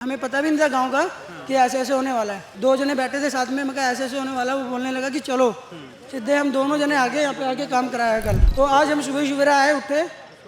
हमें पता भी नहीं था गाँव का कि ऐसे ऐसे होने वाला है। दो जने बैठे थे साथ में, मैं कहा, ऐसे ऐसे होने वाला है। वो बोलने लगा कि चलो, सीधे हम दोनों जने आगे, यहाँ पे आके काम कराया कल। तो आज हम सुबह सुबह आए, उठे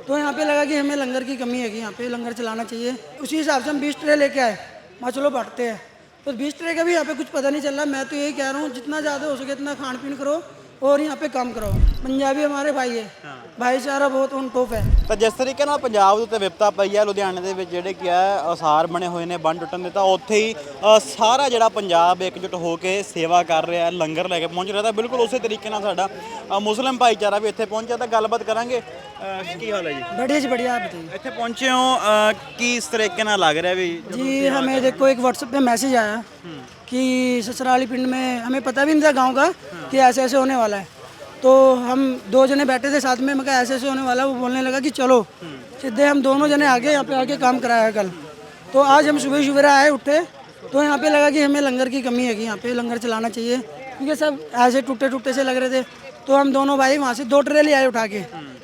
तो यहाँ पे लगा कि हमें लंगर की कमी है कि यहाँ पे लंगर चलाना चाहिए। उसी हिसाब से हम बीस ट्रे लेके आए। वहाँ चलो, बांटते हैं। तो बीस ट्रे का भी यहाँ पे कुछ पता नहीं चल रहा। मैं तो यही कह रहा हूँ, जितना ज़्यादा हो सके, इतना खान पीन करो और यहाँ पे काम करो पंजाबी हमारे भाई है। भाईचारा बहुत ऑन टॉप है ਤਾਂ ਜਿਸ ਤਰੀਕੇ ਨਾਲ ਪੰਜਾਬ ਦੇ ਉੱਤੇ ਵਿਪਤਾ ਪਈ ਹੈ ਲੁਧਿਆਣੇ ਦੇ ਵਿੱਚ ਜਿਹੜੇ ਕੀ ਹੈ ਅਸਾਰ ਬਣੇ ਹੋਏ ਨੇ ਬੰਨ ਟੁੱਟਣ ਦੇ ਤਾਂ ਉੱਥੇ ਹੀ ਅ, ਸਾਰਾ ਜਿਹੜਾ ਪੰਜਾਬ ਇਕਜੁੱਟ ਹੋ ਕੇ ਸੇਵਾ ਕਰ ਰਿਹਾ ਹੈ ਲੰਗਰ ਲੈ ਕੇ ਪਹੁੰਚ ਰਿਹਾ ਤਾਂ ਬਿਲਕੁਲ ਉਸੇ ਤਰੀਕੇ ਨਾਲ ਸਾਡਾ ਅ, ਮੁਸਲਿਮ ਭਾਈਚਾਰਾ ਵੀ ਇੱਥੇ ਪਹੁੰਚਿਆ ਤਾਂ ਗੱਲਬਾਤ ਕਰਾਂਗੇ ਅ, ਕੀ ਹਾਲ ਹੈ ਜੀ बढ़िया जी बढ़िया आप बताइए ਇੱਥੇ ਪਹੁੰਚੇ ਹੋ ਅ, ਕੀ ਇਸ ਤਰੀਕੇ ਨਾਲ ਲੱਗ ਰਿਹਾ ਵੀ जी हमें देखो एक व्हाट्सएप पे मैसेज आया कि ससुराली पिंड में हमें पता भी नहीं था गांव का कि ऐसे ऐसे होने वाला है तो हम दो जने बैठे थे साथ में मैं ऐसे ऐसे होने वाला, वो बोलने लगा कि चलो, सीधे हम दोनों जने आगे, यहाँ पे आके काम कराया कल। तो आज हम सुबह सुबह आए उठे तो यहाँ पे लगा कि हमें लंगर की कमी है कि यहाँ पे लंगर चलाना चाहिए, क्योंकि सब ऐसे टूटे टूटे से लग रहे थे। तो हम दोनों भाई वहाँ से दो ट्रे ले आए उठा के,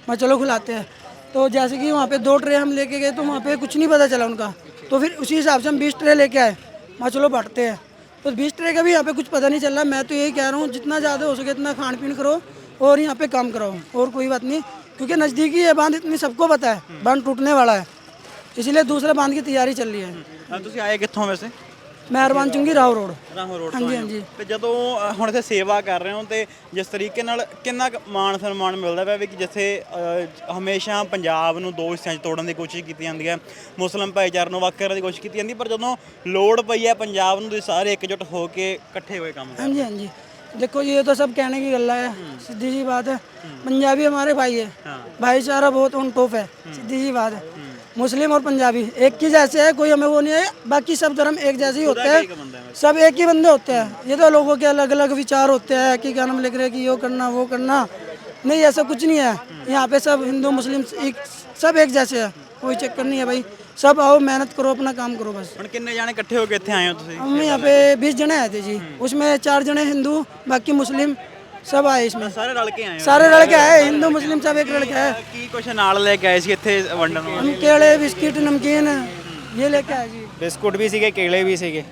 मैं चलो खुलाते हैं। तो जैसे कि वहाँ पे दो ट्रे हम लेके गए तो वहाँ पे कुछ नहीं पता चला उनका। तो फिर उसी हिसाब से हम बीस ट्रे लेके आए, मैं चलो बांटते हैं। तो बीस ट्रे का भी यहाँ पे कुछ पता नहीं चल रहा, मैं तो यही कह रहा हूँ, जितना ज़्यादा हो सके इतना खान पीन करो और यहाँ पे काम कराओ और कोई बात नहीं क्योंकि नज़दीकी है बांध इतनी सबको पता है बांध टूटने वाला है इसलिए दूसरे बांध की तैयारी चल रही है ਅ, ਤੁਸੀਂ ਆਏ ਕਿੱਥੋਂ ਵੈਸੇ मेहरबान चुंगी राव रोड ਰਾਹੋਂ ਰੋਡ हाँ ਤੋਂ जी ਆਏ हाँ ਹੋ। जी ਤੇ ਜਦੋਂ ਅ, ਹੁਣ ਇੱਥੇ ਸੇਵਾ ਕਰ ਰਹੇ ਹੋ ਤੇ ਜਿਸ ਤਰੀਕੇ ਨਾਲ ਕਿੰਨਾ ਕੁ ਮਾਣ ਸਨਮਾਨ ਮਿਲਦਾ ਪਿਆ ਵੀ ਕਿ ਜਿੱਥੇ ਅ, ਹਮੇਸ਼ਾ ਪੰਜਾਬ ਨੂੰ ਦੋ ਹਿੱਸਿਆਂ 'ਚ ਤੋੜਨ ਦੀ ਕੋਸ਼ਿਸ਼ ਕੀਤੀ ਜਾਂਦੀ ਹੈ ਮੁਸਲਿਮ ਭਾਈਚਾਰੇ ਨੂੰ ਵੱਖ ਕਰਨ ਦੀ ਕੋਸ਼ਿਸ਼ ਕੀਤੀ ਜਾਂਦੀ ਪਰ ਜਦੋਂ ਲੋੜ ਪਈ ਹੈ ਪੰਜਾਬ ਨੂੰ ਤੁਸੀਂ ਸਾਰੇ ਇਕਜੁੱਟ ਹੋ ਕੇ ਇਕੱਠੇ ਹੋਏ ਕੰਮ हाँ जी हाँ जी देखो ये तो सब कहने की गल्ला है। सीधी सी बात है। पंजाबी हमारे भाई है। भाईचारा बहुत ऑन टॉप है। सीधी सी बात है। मुस्लिम और पंजाबी एक ही जैसे है कोई हमें वो नहीं है। बाकी सब धर्म एक जैसे ही होते हैं। सब एक ही बंदे होते हैं। ये तो लोगों के अलग अलग विचार होते हैं कि क्या नाम लिख रहे हैं कि यो करना वो करना। नहीं ऐसा कुछ नहीं है। यहाँ पे सब हिंदू मुस्लिम सब एक जैसे है। कोई चक्कर नहीं है भाई। सब आओ मेहनत करो अपना काम करो बस ਹੁਣ ਕਿੰਨੇ ਜਾਣੇ ਇਕੱਠੇ ਹੋ ਕੇ ਇੱਥੇ ਆਏ ਹੋ ਤੁਸੀਂ हम यहाँ पे बीस जने आए थे जी उसमें चार जने हिंदू बाकी मुस्लिम सब आए इसमें ਸਾਰੇ ਰਲ ਕੇ ਆਏ ਹੋ सारे लड़के आए हिंदू मुस्लिम सब एक लड़का है ਕੀ ਕੁਛ ਨਾਲ ਲੈ ਕੇ ਆਏ ਸੀ ਇੱਥੇ ਵੰਡਣ ਨੂੰ हम केले बिस्किट नमकीन ये लेके आए जी ਬਿਸਕੁਟ ਵੀ ਸੀਗੇ ਕੇਲੇ ਵੀ ਸੀਗੇ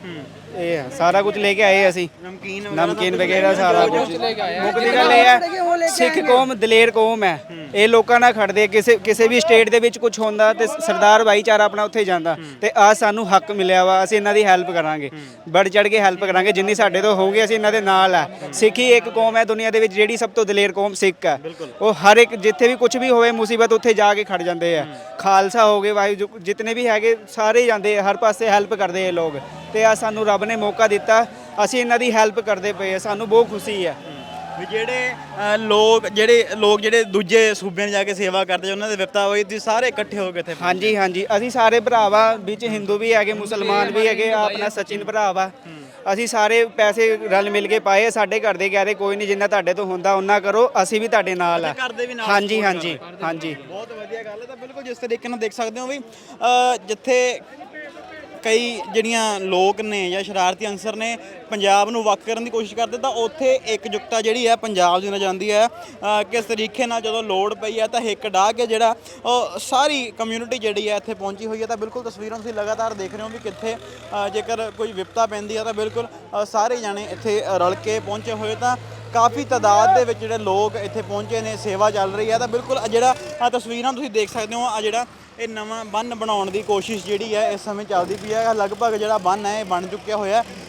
ਇਹ ਆ, ਸਾਰਾ ਕੁਝ ਲੈ ਕੇ ਆਏ ਅਸੀਂ ਨਮਕੀਨ ਨਮਕੀਨ ਵਗੈਰਾ ਸਾਰਾ ਕੁਝ ਮੁੱਕਦੀ ਗੱਲ ਇਹ ਹੈ ਸਿੱਖ ਕੌਮ ਦਲੇਰ ਕੌਮ ਹੈ ਇਹ ਲੋਕਾਂ ਨਾਲ ਖੜਦੇ ਕਿਸੇ ਕਿਸੇ ਵੀ ਸਟੇਟ ਦੇ ਵਿੱਚ ਕੁਝ ਹੁੰਦਾ ਤੇ ਸਰਦਾਰ ਭਾਈਚਾਰਾ ਆਪਣਾ ਉੱਥੇ ਜਾਂਦਾ ਤੇ ਆ ਸਾਨੂੰ ਹੱਕ ਮਿਲਿਆ ਵਾ ਅਸੀਂ ਇਹਨਾਂ ਦੀ ਹੈਲਪ ਕਰਾਂਗੇ। ਵੱਧ ਚੜ ਕੇ ਹੈਲਪ ਕਰਾਂਗੇ ਜਿੰਨੀ ਸਾਡੇ ਤੋਂ ਹੋਊਗੀ ਅਸੀਂ ਇਹਨਾਂ ਦੇ ਨਾਲ ਆ। ਸਿੱਖੀ ਇੱਕ ਕੌਮ ਹੈ ਦੁਨੀਆ ਦੇ ਵਿੱਚ ਜਿਹੜੀ ਸਭ ਤੋਂ ਦਲੇਰ ਕੌਮ ਸਿੱਖ ਹੈ ਉਹ ਹਰ ਇੱਕ ਜਿੱਥੇ ਵੀ ਕੁਝ ਵੀ ਹੋਵੇ ਮੁਸੀਬਤ ਉੱਥੇ ਜਾ ਕੇ ਖੜ ਜਾਂਦੇ ਆ। ਖਾਲਸਾ ਹੋ ਗਏ ਵਾਹਿਗੁਰੂ ਜਿਤਨੇ ਵੀ ਹੈਗੇ ਸਾਰੇ ਜਾਂਦੇ ਹਰ ਪਾਸੇ ਹੈਲਪ ਕਰਦੇ ਆ ਲੋਕ। ਤੇ ਆ ਸਾਨੂੰ ਰੱਬ ਨੇ ਮੌਕਾ ਦਿੱਤਾ ਅਸੀਂ ਇਹਨਾਂ ਦੀ ਹੈਲਪ ਕਰਦੇ ਪਏ ਆ ਸਾਨੂੰ ਬਹੁਤ ਖੁਸ਼ੀ ਹੈ ਵੀ ਜਿਹੜੇ ਅ, ਲੋਕ ਜਿਹੜੇ ਲੋਕ ਜਿਹੜੇ ਦੂਜੇ ਸੂਬਿਆਂ 'ਚ ਜਾ ਕੇ ਸੇਵਾ ਕਰਦੇ ਉਹਨਾਂ ਦੇ ਵਿਪਤਾ ਹੋਈ ਤੁਸੀਂ ਸਾਰੇ ਇਕੱਠੇ ਹੋ ਕੇ ਇੱਥੇ ਹਾਂਜੀ ਹਾਂਜੀ। ਅਸੀਂ ਸਾਰੇ ਭਰਾ ਵਾ ਵਿੱਚ ਹਿੰਦੂ ਵੀ ਹੈਗੇ ਮੁਸਲਮਾਨ ਵੀ ਹੈਗੇ ਆਹ ਆਪਣਾ ਸਚਿਨ ਭਰਾ ਵਾ। ਅਸੀਂ ਸਾਰੇ ਪੈਸੇ ਰਲ ਮਿਲ ਕੇ ਪਾਏ ਸਾਡੇ ਘਰ ਦੇ ਕਹਿ ਰਹੇ ਕੋਈ ਨਹੀਂ ਜਿੰਨਾ ਤੁਹਾਡੇ ਤੋਂ ਹੁੰਦਾ ਉਹਨਾਂ ਕਰੋ ਅਸੀਂ ਵੀ ਤੁਹਾਡੇ ਨਾਲ ਆ। ਘਰ ਦੇ ਵੀ ਨਾਲ ਹਾਂਜੀ ਹਾਂਜੀ ਹਾਂਜੀ। ਬਹੁਤ ਵਧੀਆ ਗੱਲ ਹੈ। ਤਾਂ ਬਿਲਕੁਲ ਜਿਸ ਤਰੀਕੇ ਨਾਲ ਦੇਖ ਸਕਦੇ ਹੋ ਵੀ ਅ, ਜਿੱਥੇ ਕਈ ਜਿਹੜੀਆਂ ਲੋਕ ਨੇ ਜਾਂ ਸ਼ਰਾਰਤੀ ਅੰਸਰ ਨੇ ਪੰਜਾਬ ਨੂੰ ਵੱਖ ਕਰਨ ਦੀ ਕੋਸ਼ਿਸ਼ ਕਰਦੇ, ਤਾਂ ਉੱਥੇ ਇਕਜੁੱਟਤਾ ਜਿਹੜੀ ਹੈ ਪੰਜਾਬ ਦੀ ਨਜ਼ਰ ਜਾਂਦੀ ਹੈ। ਕਿਸ ਤਰੀਕੇ ਨਾਲ ਜਦੋਂ ਲੋੜ ਪਈ ਹੈ ਤਾਂ ਹਿੱਕ ਡਾਹ ਕੇ ਜਿਹੜਾ ਉਹ ਸਾਰੀ ਕਮਿਊਨਿਟੀ ਜਿਹੜੀ ਹੈ ਇੱਥੇ ਪਹੁੰਚੀ ਹੋਈ ਹੈ। ਤਾਂ ਬਿਲਕੁਲ ਤਸਵੀਰਾਂ ਤੁਸੀਂ ਲਗਾਤਾਰ ਦੇਖ ਰਹੇ ਹੋ ਵੀ ਕਿੱਥੇ ਜੇਕਰ ਕੋਈ ਵਿਪਤਾ ਪੈਂਦੀ ਹੈ ਤਾਂ ਬਿਲਕੁਲ ਸਾਰੇ ਜਾਣੇ ਇੱਥੇ ਰਲ ਕੇ ਪਹੁੰਚੇ ਹੋਏ ਤਾਂ ਕਾਫੀ ਤਾਦਾਦ ਦੇ ਵਿੱਚ ਜਿਹੜੇ ਲੋਕ ਇੱਥੇ ਪਹੁੰਚੇ ਨੇ, ਸੇਵਾ ਚੱਲ ਰਹੀ ਹੈ। ਤਾਂ ਬਿਲਕੁਲ ਜਿਹੜਾ ਤਸਵੀਰਾਂ ਤੁਸੀਂ ਦੇਖ ਸਕਦੇ ਹੋ, ਆ ਜਿਹੜਾ ਇਹ ਨਵਾਂ ਬੰਨ ਬਣਾਉਣ ਦੀ ਕੋਸ਼ਿਸ਼ ਜਿਹੜੀ ਹੈ ਇਸ ਸਮੇਂ ਚੱਲਦੀ ਪਈ ਹੈ। ਲਗਭਗ ਜਿਹੜਾ ਬੰਨ ਹੈ, ਇਹ ਬਣ ਚੁੱਕਿਆ ਹੋਇਆ